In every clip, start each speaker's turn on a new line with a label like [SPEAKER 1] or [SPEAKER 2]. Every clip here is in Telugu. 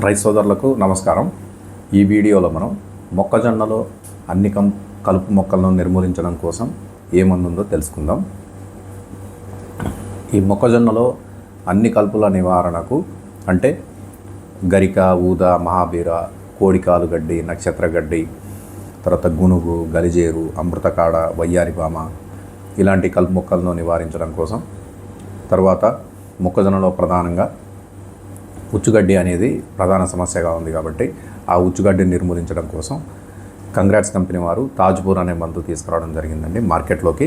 [SPEAKER 1] రైతు సోదరులకు నమస్కారం. ఈ వీడియోలో మనం మొక్కజొన్నలో అన్ని కం కలుపు మొక్కలను నిర్మూలించడం కోసం ఏ తెలుసుకుందాం. ఈ మొక్కజొన్నలో అన్ని కలుపుల నివారణకు అంటే గరిక ఊద మహాబీర కోడికాలు గడ్డి నక్షత్ర గడ్డి తర్వాత గునుగు గలిజేరు అమృతకాడ వయ్యారిపామ ఇలాంటి కలుపు మొక్కలను నివారించడం కోసం తర్వాత మొక్కజొన్నలో ప్రధానంగా ఉచ్చుగడ్డి అనేది ప్రధాన సమస్యగా ఉంది కాబట్టి ఆ ఉచ్చుగడ్డిని నిర్మూలించడం కోసం కంగ్రాట్స్ కంపెనీ వారు తాజ్పూర్ అనే మందు తీసుకురావడం జరిగిందండి మార్కెట్లోకి.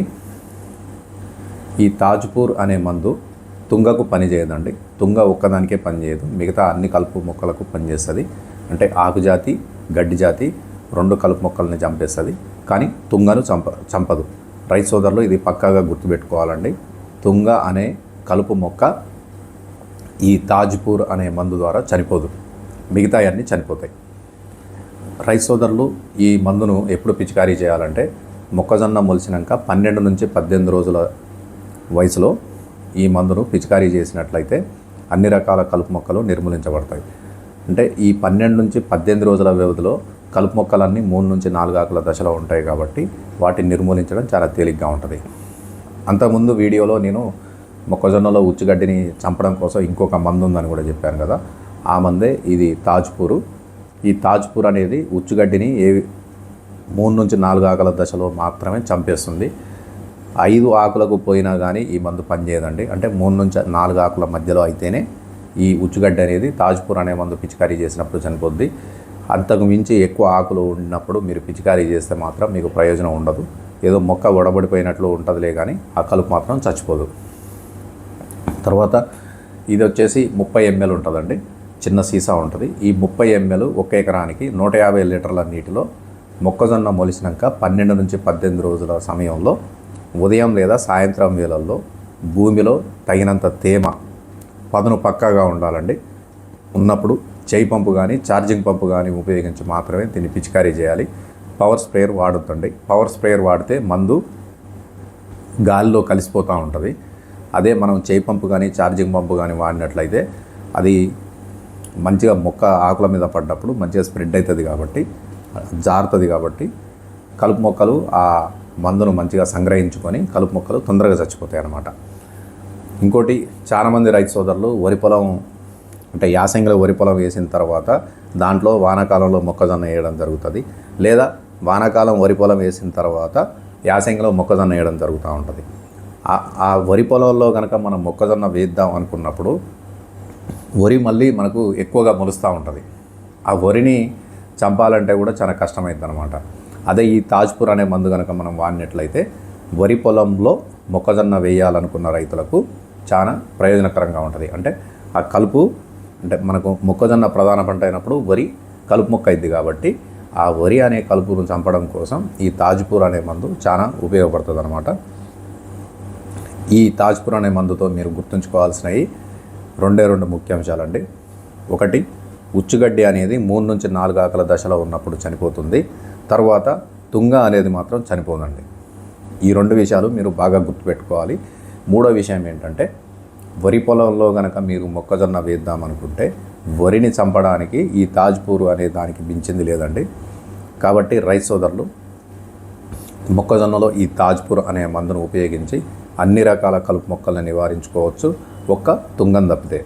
[SPEAKER 1] ఈ తాజ్పూర్ అనే మందు తుంగకు పనిచేయదండి తుంగ ఒక్కదానికే పని చేయదు. మిగతా అన్ని కలుపు మొక్కలకు పనిచేస్తుంది అంటే ఆకుజాతి గడ్డి జాతి రెండు కలుపు మొక్కల్ని చంపేస్తుంది. కానీ తుంగను చంప చంపదు. రైతు సోదరులు ఇది పక్కాగా గుర్తుపెట్టుకోవాలండి. తుంగ అనే కలుపు మొక్క ఈ తాజ్పూర్ అనే మందు ద్వారా చనిపోదు. మిగతా అన్నీ చనిపోతాయి. రైస్ సోదరులు ఈ మందును ఎప్పుడు పిచికారీ చేయాలంటే మొక్కజొన్న మొలిచినాక పన్నెండు నుంచి పద్దెనిమిది రోజుల వయసులో ఈ మందును పిచికారీ చేసినట్లయితే అన్ని రకాల కలుపు మొక్కలు నిర్మూలించబడతాయి. అంటే ఈ పన్నెండు నుంచి పద్దెనిమిది రోజుల వ్యవధిలో కలుపు మొక్కలన్నీ మూడు నుంచి నాలుగు ఆకుల దశలో ఉంటాయి కాబట్టి వాటిని నిర్మూలించడం చాలా తేలిగ్గా ఉంటుంది. అంతకుముందు వీడియోలో నేను మొక్కజొన్నలో ఉచ్చుగడ్డిని చంపడం కోసం ఇంకొక మందు ఉందని కూడా చెప్పాను కదా. ఆ మందే ఇది తాజ్పూరు. ఈ తాజ్పూర్ అనేది ఉచ్చుగడ్డిని ఏ మూడు నుంచి నాలుగు ఆకుల దశలో మాత్రమే చంపేస్తుంది. ఐదు ఆకులకు పోయినా కానీ ఈ మందు పనిచేయదండి. అంటే మూడు నుంచి నాలుగు ఆకుల మధ్యలో అయితేనే ఈ ఉచ్చుగడ్డి అనేది తాజ్పూర్ అనే మందు పిచికారీ చేసినప్పుడు చనిపోద్ది. అంతకు మించి ఎక్కువ ఆకులు ఉన్నప్పుడు మీరు పిచికారీ చేస్తే మాత్రం మీకు ప్రయోజనం ఉండదు. ఏదో మొక్క ఒడబడిపోయినట్లు ఉంటుందిలే కానీ ఆ కలుపు మాత్రం చచ్చిపోదు. తర్వాత ఇది వచ్చేసి ముప్పై ఎంఎల్ ఉంటుందండి. చిన్న సీసా ఉంటుంది. ఈ ముప్పై ఎంఎల్ ఒక ఎకరానికి నూట యాభై లీటర్ల నీటిలో మొక్కజొన్న మొలిసినాక పన్నెండు నుంచి పద్దెనిమిది రోజుల సమయంలో ఉదయం లేదా సాయంత్రం వేళల్లో భూమిలో తగినంత తేమ పదును పక్కాగా ఉండాలండి. ఉన్నప్పుడు చేయి పంపు కానీ ఛార్జింగ్ పంపు కానీ ఉపయోగించి మాత్రమే దీన్ని పిచికారీ చేయాలి. పవర్ స్ప్రేయర్ వాడొద్దండి. పవర్ స్ప్రేయర్ వాడితే మందు గాలిలో కలిసిపోతూ ఉంటుంది. అదే మనం చేయి పంపు కానీ ఛార్జింగ్ పంపు కానీ వాడినట్లయితే అది మంచిగా మొక్క ఆకుల మీద పడ్డప్పుడు మంచిగా స్ప్రెడ్ అవుతుంది కాబట్టి జారుతుంది కాబట్టి కలుపు మొక్కలు ఆ మందును మంచిగా సంగ్రహించుకొని కలుపు మొక్కలు తొందరగా చచ్చిపోతాయి అన్నమాట. ఇంకోటి చాలామంది రైతు సోదరులు వరి పొలం అంటే యాసంగిలో వరి పొలం వేసిన తర్వాత దాంట్లో వానాకాలంలో మొక్కజొన్న వేయడం జరుగుతుంది. లేదా వానాకాలం వరి పొలం వేసిన తర్వాత యాసంగిలో మొక్కజొన్న వేయడం జరుగుతూ ఉంటుంది. ఆ- వరి పొలంలో కనుక మనం మొక్కజొన్న వేద్దాం అనుకున్నప్పుడు వరి మళ్ళీ మనకు ఎక్కువగా మొలుస్తూ ఉంటుంది. ఆ వరిని చంపాలంటే కూడా చాలా కష్టమైంది అనమాట అదే ఈ తాజ్పూర్ అనే మందు కనుక మనం వాడినట్లయితే వరి పొలంలో మొక్కజొన్న వేయాలనుకున్న రైతులకు చాలా ప్రయోజనకరంగా ఉంటుంది. అంటే ఆ కలుపు అంటే మనకు మొక్కజొన్న ప్రధాన పంట అయినప్పుడు వరి కలుపు మొక్క అయింది కాబట్టి ఆ వరి అనే కలుపును చంపడం కోసం ఈ తాజ్పూర్ అనే మందు చాలా ఉపయోగపడుతుంది అనమాట ఈ తాజ్పూర్ అనే మందుతో మీరు గుర్తుంచుకోవాల్సినవి రెండే రెండు ముఖ్యాంశాలండి. ఒకటి ఉచ్చుగడ్డి అనేది మూడు నుంచి నాలుగు ఆకల దశలో ఉన్నప్పుడు చనిపోతుంది. తర్వాత తుంగ అనేది మాత్రం చనిపోదండి. ఈ రెండు విషయాలు మీరు బాగా గుర్తుపెట్టుకోవాలి. మూడో విషయం ఏంటంటే వరి పొలంలో కనుక మీరు మొక్కజొన్న వేద్దాం అనుకుంటే వరిని చంపడానికి ఈ తాజ్పూర్ అనే దానికి మించింది లేదండి. కాబట్టి రైస్ సోదరులు మొక్కజొన్నలో ఈ తాజ్పూర్ అనే మందును ఉపయోగించి అన్ని రకాల కలుపు మొక్కలను నివారించుకోవచ్చు. ఒక్క తుంగం తప్పితే.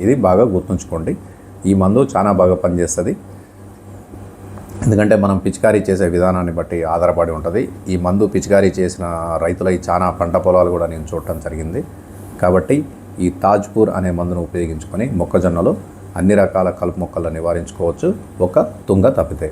[SPEAKER 1] ఇది బాగా గుర్తుంచుకోండి. ఈ మందు చాలా బాగా పనిచేస్తుంది. ఎందుకంటే మనం పిచికారీ చేసే విధానాన్ని బట్టి ఆధారపడి ఉంటుంది. ఈ మందు పిచికారీ చేసిన రైతుల చాలా పంట పొలాలు కూడా నేను చూడటం జరిగింది. కాబట్టి ఈ తాజ్పూర్ అనే మందును ఉపయోగించుకొని మొక్కజొన్నలో అన్ని రకాల కలుపు మొక్కలను నివారించుకోవచ్చు. ఒక తుంగ తప్పితే.